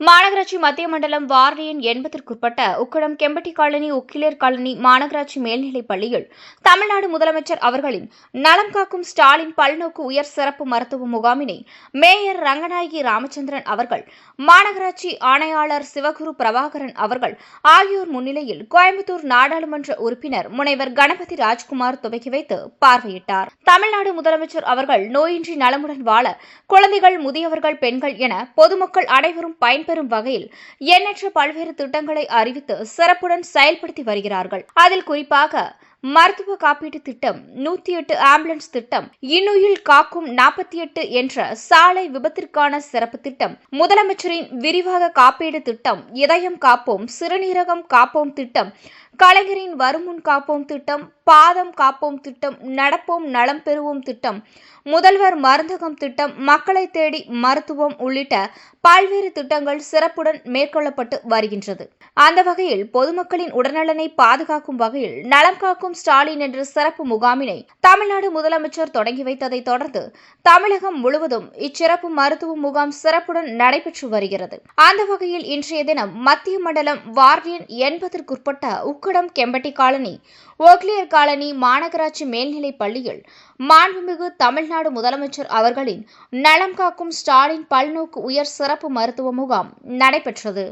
மாநகராட்சி மத்திய மண்டலம் வார்டு எண் எண்பத்திற்குட்பட்ட உக்கடம் கெம்பட்டி காலனி உக்கிலேர் காலனி மாநகராட்சி மேல்நிலைப் பள்ளியில் தமிழ்நாடு முதலமைச்சர் அவர்களின் நலம் காக்கும் ஸ்டாலின் பல்நோக்கு உயர் சிறப்பு மருத்துவ முகாமினை மேயர் ரங்கநாயகி ராமச்சந்திரன் அவர்கள் மாநகராட்சி ஆணையாளர் சிவகுரு பிரபாகரன் அவர்கள் ஆகியோர் முன்னிலையில் கோயம்புத்தூர் நாடாளுமன்ற உறுப்பினர் முனைவர் கணபதி ராஜ்குமார் துவக்கி வைத்து பார்வையிட்டார். தமிழ்நாடு முதலமைச்சர் அவர்கள் நோயின்றி நலமுடன் வாழ குழந்தைகள் முதியவர்கள் பெண்கள் என பொதுமக்கள் அனைவரும் பயன் பயன்பெறும் வகையில் எண்ணற்ற பல்வேறு திட்டங்களை அறிவித்து சிறப்புடன் செயல்படுத்தி வருகிறார்கள். அதில் குறிப்பாக மருத்துவ காப்பீட்டு திட்டம் நூத்தி எட்டு ஆம்புலன்ஸ் திட்டம் இன்னுயில் காக்கும் நாற்பத்தி எட்டு என்ற சாலை விபத்திற்கான சிறப்பு திட்டம் முதலமைச்சரின் விரிவாக காப்பீடு திட்டம் இதயம் காப்போம் சிறுநீரகம் காப்போம் திட்டம் கலைஞரின் வருமுன் காப்போம் திட்டம் பாதம் காப்போம் திட்டம் நடப்போம் நலம் பெறுவோம் திட்டம் முதல்வர் மருந்தகம் திட்டம் மக்களை தேடி மருத்துவம் உள்ளிட்ட பல்வேறு திட்டங்கள் சிறப்புடன் மேற்கொள்ளப்பட்டு வருகின்றது. அந்த வகையில் பொதுமக்களின் உடல்நலனை பாதுகாக்கும் வகையில் நலம் காக்கும் ஸ்டாலின் என்ற சிறப்பு முகாமினை தமிழ்நாடு முதலமைச்சர் தொடங்கி வைத்ததை தொடர்ந்து தமிழகம் முழுவதும் இச்சிறப்பு மருத்துவ முகாம் சிறப்புடன் நடைபெற்று வருகிறது. அந்த வகையில் இன்றைய தினம் மத்திய மண்டலம் வார்டியன் எண்பதற்குட்பட்ட உக்கடம் கெம்பட்டி காலனி ஓக்லியர் காலனி மாநகராட்சி மேல்நிலைப் பள்ளியில் மாண்புமிகு தமிழ்நாடு முதலமைச்சர் அவர்களின் நலம் காக்கும் ஸ்டாலின் பல்நோக்கு உயர் சிறப்பு மருத்துவ முகாம் நடைபெற்றது.